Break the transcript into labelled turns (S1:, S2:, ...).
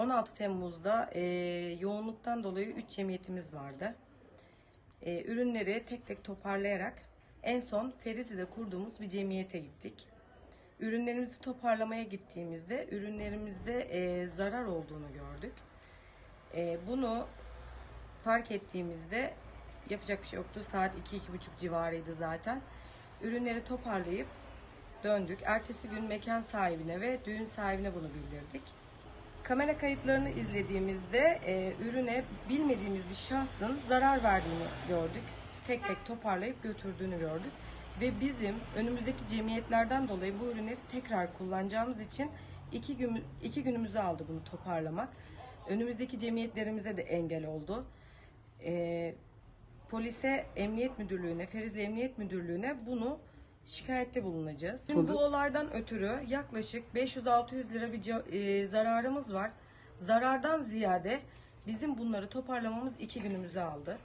S1: 16 Temmuz'da e, yoğunluktan dolayı 3 cemiyetimiz vardı. E, ürünleri tek tek toparlayarak en son Ferizi'de kurduğumuz bir cemiyete gittik. Ürünlerimizi toparlamaya gittiğimizde ürünlerimizde e, zarar olduğunu gördük. E, bunu fark ettiğimizde yapacak bir şey yoktu. Saat 2-2.30 civarıydı zaten. Ürünleri toparlayıp döndük. Ertesi gün mekan sahibine ve düğün sahibine bunu bildirdik. Kamera kayıtlarını izlediğimizde e, ürüne bilmediğimiz bir şahsın zarar verdiğini gördük. Tek tek toparlayıp götürdüğünü gördük. Ve bizim önümüzdeki cemiyetlerden dolayı bu ürünleri tekrar kullanacağımız için iki, gün, iki günümüzü aldı bunu toparlamak. Önümüzdeki cemiyetlerimize de engel oldu. E, polise, emniyet müdürlüğüne, Ferizli Emniyet Müdürlüğü'ne bunu şikayette bulunacağız. Şimdi bu olaydan ötürü yaklaşık 500-600 lira bir e, zararımız var. Zarardan ziyade bizim bunları toparlamamız iki günümüzü aldı.